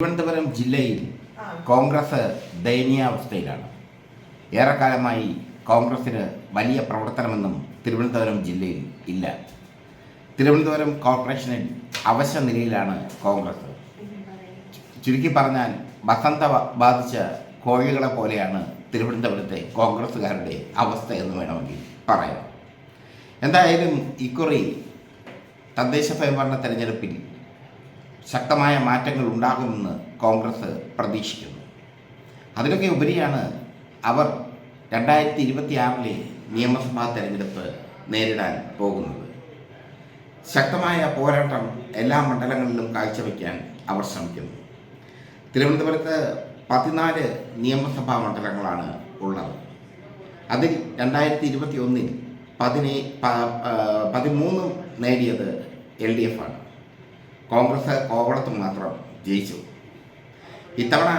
തിരുവനന്തപുരം ജില്ലയിൽ കോൺഗ്രസ് ദയനീയാവസ്ഥയിലാണ്. ഏറെക്കാലമായി കോൺഗ്രസ്സിന് വലിയ പ്രവർത്തനമൊന്നും തിരുവനന്തപുരം ജില്ലയിൽ ഇല്ല. തിരുവനന്തപുരം കോർപ്പറേഷനിൽ അവശ നിലയിലാണ് കോൺഗ്രസ്. ചുരുക്കി പറഞ്ഞാൽ വസന്ത ബാധിച്ച കോഴികളെ പോലെയാണ് തിരുവനന്തപുരത്തെ കോൺഗ്രസ്സുകാരുടെ അവസ്ഥ എന്ന് വേണമെങ്കിൽ പറയാം. എന്തായാലും ഇക്കുറി തദ്ദേശ സ്വയംഭരണ തെരഞ്ഞെടുപ്പിൽ ശക്തമായ മാറ്റങ്ങൾ ഉണ്ടാകുമെന്ന് കോൺഗ്രസ് പ്രതീക്ഷിക്കുന്നു. അതിലൊക്കെ ഉപരിയാണ് അവർ രണ്ടായിരത്തി ഇരുപത്തിയാറിലെ നിയമസഭാ തെരഞ്ഞെടുപ്പ് നേരിടാൻ പോകുന്നത്. ശക്തമായ പോരാട്ടം എല്ലാ മണ്ഡലങ്ങളിലും കാഴ്ചവെക്കാൻ അവർ ശ്രമിക്കുന്നു. തിരുവനന്തപുരത്ത് പതിനാല് നിയമസഭാ മണ്ഡലങ്ങളാണ് ഉള്ളത്. അതിൽ രണ്ടായിരത്തി ഇരുപത്തി ഒന്നിൽ പതിനേ പതിമൂന്നും നേടിയത് എൽ ഡി എഫ് ആണ്. കോൺഗ്രസ് കോവളത്ത് മാത്രം ജയിച്ചു. ഇത്തവണ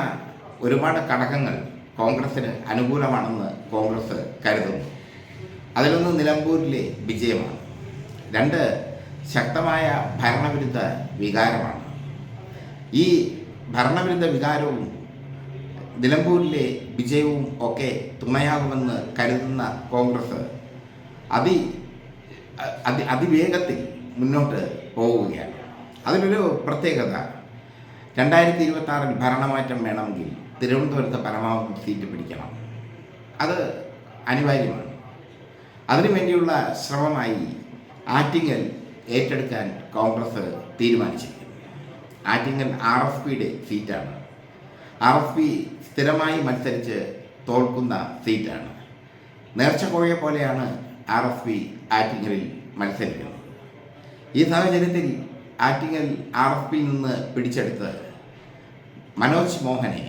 ഒരുപാട് ഘടകങ്ങൾ കോൺഗ്രസിന് അനുകൂലമാണെന്ന് കോൺഗ്രസ് കരുതുന്നു. അതിലൊന്ന് നിലമ്പൂരിലെ വിജയമാണ്. രണ്ട് ശക്തമായ ഭരണവിരുദ്ധ വികാരമാണ്. ഈ ഭരണവിരുദ്ധ വികാരവും നിലമ്പൂരിലെ വിജയവും ഒക്കെ തുണയാകുമെന്ന് കരുതുന്ന കോൺഗ്രസ് അതി അതി അതിവേഗത്തിൽ മുന്നോട്ട് പോവുകയാണ്. അതിലൊരു പ്രത്യേകത. രണ്ടായിരത്തി ഇരുപത്തി ആറിൽ ഭരണമാറ്റം വേണമെങ്കിൽ തിരുവനന്തപുരത്ത് പരമാവധി സീറ്റ് പിടിക്കണം. അത് അനിവാര്യമാണ്. അതിനുവേണ്ടിയുള്ള ശ്രമമായി ആറ്റിങ്ങൽ ഏറ്റെടുക്കാൻ കോൺഗ്രസ് തീരുമാനിച്ചിരിക്കുന്നു. ആറ്റിങ്ങൽ ആർ എസ് പിയുടെ സീറ്റാണ്. ആർ എസ് പി സ്ഥിരമായി മത്സരിച്ച് തോൽക്കുന്ന സീറ്റാണ്. നേർച്ചക്കോഴയെ പോലെയാണ് ആർ എസ് പി ആറ്റിങ്ങലിൽ മത്സരിക്കുന്നത്. ഈ സാഹചര്യത്തിൽ ആറ്റിങ്ങൽ ആർ എഫ് പിയിൽ നിന്ന് പിടിച്ചെടുത്ത് മനോജ് മോഹനെ.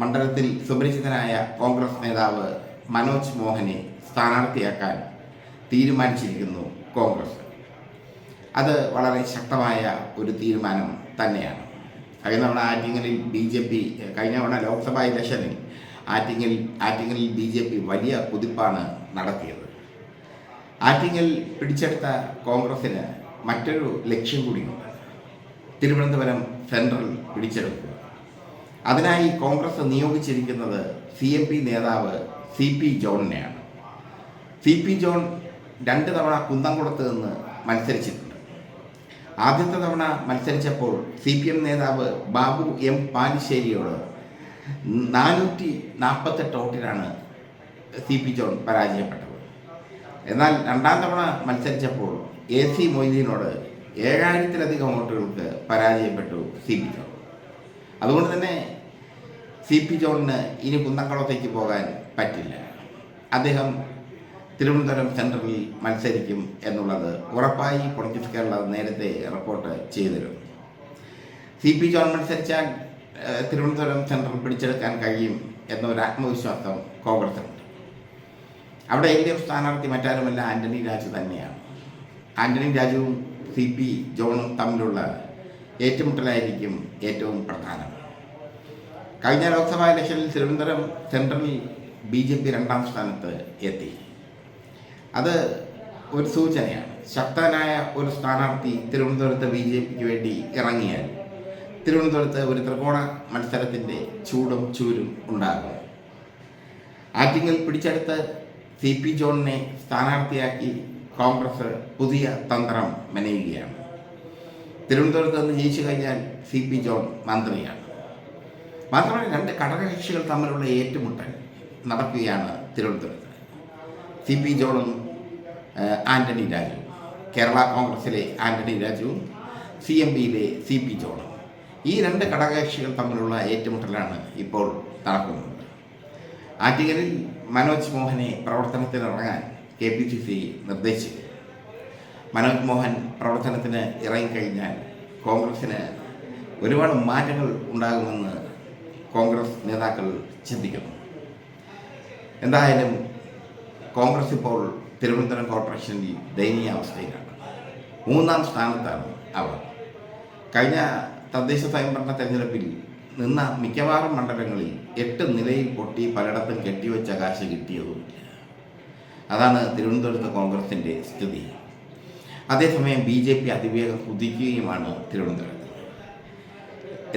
മണ്ഡലത്തിൽ സുപരിചിതനായ കോൺഗ്രസ് നേതാവ് മനോജ് മോഹനെ സ്ഥാനാർത്ഥിയാക്കാൻ തീരുമാനിച്ചിരിക്കുന്നു കോൺഗ്രസ്. അത് വളരെ ശക്തമായ ഒരു തീരുമാനം തന്നെയാണ്. കഴിഞ്ഞ തവണ ആറ്റിങ്ങലിൽ ബി ജെ പി കഴിഞ്ഞ തവണ ലോക്സഭാ ഇലക്ഷനിൽ ആറ്റിങ്ങൽ ആറ്റിങ്ങലിൽ ബി ജെ പി വലിയ കുതിപ്പാണ് നടത്തിയത്. ആറ്റിങ്ങൽ പിടിച്ചെടുത്ത കോൺഗ്രസ്സിന് മറ്റൊരു ലക്ഷ്യം കൂടിയുണ്ട്. തിരുവനന്തപുരം സെൻട്രൽ പിടിച്ചെടുക്കുക അതിനായി കോൺഗ്രസ് നിയോഗിച്ചിരിക്കുന്നത് സി എം പി നേതാവ് സി പി ജോണിനെയാണ്. സി പി ജോൺ രണ്ട് തവണ കുന്നംകുളത്ത് നിന്ന് മത്സരിച്ചിട്ടുണ്ട്. ആദ്യത്തെ തവണ മത്സരിച്ചപ്പോൾ സി പി എം നേതാവ് ബാബു എം പാലിശ്ശേരിയോട് നാനൂറ്റി നാൽപ്പത്തെട്ട് വോട്ടിനാണ് സി പി ജോൺ പരാജയപ്പെട്ടത്. എന്നാൽ രണ്ടാം തവണ മത്സരിച്ചപ്പോൾ എ സി മൊയ്തീനോട് ഏഴായിരത്തിലധികം വോട്ടുകൾക്ക് പരാജയപ്പെട്ടു സി പി ജോൺ. അതുകൊണ്ട് തന്നെ സി പി ജോണിന് ഇനി കുന്നംകുളത്തേക്ക് പോകാൻ പറ്റില്ല. അദ്ദേഹം തിരുവനന്തപുരം സെൻട്രലിൽ മത്സരിക്കും എന്നുള്ളത് ഉറപ്പായി പൊളിറ്റിക്സ് കേരള നേരത്തെ റിപ്പോർട്ട് ചെയ്തിരുന്നു. സി പി ജോൺ മത്സരിച്ചാൽ തിരുവനന്തപുരം സെൻട്രൽ പിടിച്ചെടുക്കാൻ കഴിയും എന്നൊരു ആത്മവിശ്വാസം കോൺഗ്രസിനുണ്ട് അവിടെ എൽ ഡി എഫ് സ്ഥാനാർത്ഥി മറ്റാരുമല്ല ആന്റണി രാജു തന്നെയാണ്. ആന്റണി രാജുവും സി പി ജോണും തമ്മിലുള്ള ഏറ്റുമുട്ടലായിരിക്കും ഏറ്റവും പ്രധാനം. കഴിഞ്ഞ ലോക്സഭാ ഇലക്ഷനിൽ തിരുവനന്തപുരം സെൻട്രലിൽ ബി ജെ പി രണ്ടാം സ്ഥാനത്ത് എത്തി. അത് ഒരു സൂചനയാണ്. ശക്തനായ ഒരു സ്ഥാനാർത്ഥി തിരുവനന്തപുരത്ത് ബി ജെ പിക്ക് വേണ്ടി ഇറങ്ങിയാൽ തിരുവനന്തപുരത്ത് ഒരു ത്രികോണ മത്സരത്തിന്റെ ചൂടും ചൂരും ഉണ്ടാകും. ആറ്റിങ്ങൽ പിടിച്ചെടുത്ത് സി പി ജോണിനെ സ്ഥാനാർത്ഥിയാക്കി കോൺഗ്രസ് പുതിയ തന്ത്രം മെനയുകയാണ്. തിരുവനന്തപുരത്ത് നിന്ന് ജയിച്ചു കഴിഞ്ഞാൽ സി പി ജോൺ മന്ത്രിയാണ്. മാത്രമല്ല രണ്ട് ഘടകകക്ഷികൾ തമ്മിലുള്ള ഏറ്റുമുട്ടൽ നടക്കുകയാണ് തിരുവനന്തപുരത്ത്. സി പി ജോണും ആന്റണി രാജു കേരള കോൺഗ്രസിലെ ആന്റണി രാജുവും സി എം പിയിലെ സി പി ജോണും. ഈ രണ്ട് ഘടകകക്ഷികൾ തമ്മിലുള്ള ഏറ്റുമുട്ടലാണ് ഇപ്പോൾ നടക്കുന്നത്. ആറ്റിങ്ങലിൽ മനോജ് മോഹനെ പ്രവർത്തനത്തിനിറങ്ങാൻ കെ പി സി സി നിർദ്ദേശിച്ചു. മനോജ് മോഹൻ പ്രവർത്തനത്തിന് ഇറങ്ങിക്കഴിഞ്ഞാൽ കോൺഗ്രസ്സിന് ഒരുപാട് മാറ്റങ്ങൾ ഉണ്ടാകുമെന്ന് കോൺഗ്രസ് നേതാക്കൾ ചിന്തിക്കുന്നു. എന്തായാലും കോൺഗ്രസ് ഇപ്പോൾ തിരുവനന്തപുരം കോർപ്പറേഷനിൽ ദയനീയ അവസ്ഥയിലാണ്. മൂന്നാം സ്ഥാനത്താണ് അവർ. കഴിഞ്ഞ തദ്ദേശ സ്വയംഭരണ തെരഞ്ഞെടുപ്പിൽ നിന്ന മിക്കവാറും മണ്ഡലങ്ങളിൽ എട്ട് നിലയിൽ പൊട്ടി പലയിടത്തും കെട്ടിവെച്ച കാശ് കിട്ടിയതുമില്ല. അതാണ് തിരുവനന്തപുരത്ത് കോൺഗ്രസിന്റെ സ്ഥിതി. അതേസമയം ബി ജെ പി അതിവേഗം കുതിക്കുകയുമാണ് തിരുവനന്തപുരത്ത്.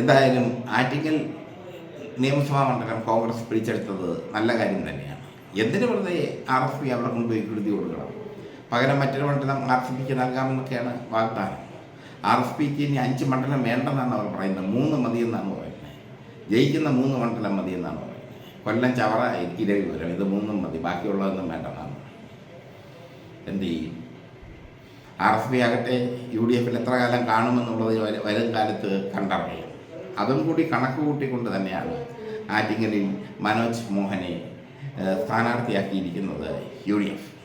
എന്തായാലും ആറ്റിങ്ങൽ നിയമസഭാ മണ്ഡലം കോൺഗ്രസ് പിടിച്ചെടുത്തത് നല്ല കാര്യം തന്നെയാണ്. എന്തിനു വെറുതെ ആർ എസ് പി അവിടെ കൊണ്ടുപോയി കൃതി കൊടുക്കണം? പകരം മറ്റൊരു മണ്ഡലം ആർ എസ് പിക്ക് നൽകാമെന്നൊക്കെയാണ് വാഗ്ദാനം. ആർ എസ് പിക്ക് ഇനി അഞ്ച് മണ്ഡലം വേണ്ടെന്നാണ് അവർ പറയുന്നത്. മൂന്ന് മതിയെന്നാണ് പറയുന്നത്. ജയിക്കുന്ന മൂന്ന് മണ്ഡലം മതി എന്നാണ് പറയുന്നത് കൊല്ലം ചവറ ഇരവിപുരം ഇത് മൂന്നും മതി. ബാക്കിയുള്ളതൊന്നും വേണ്ടെന്നാണ് എന്ത് ചെയ്യും? ആർ എസ് പി ആകട്ടെ യു ഡി എഫിൽ എത്ര കാലം കാണുമെന്നുള്ളത് വരും- കാലത്ത് കണ്ടറിയാം അതും കൂടി കണക്ക് കൂട്ടിക്കൊണ്ട് തന്നെയാണ് ആറ്റിങ്ങലിൽ മനോജ് മോഹനെ സ്ഥാനാർത്ഥിയാക്കിയിരിക്കുന്നത് യു ഡി എഫ്.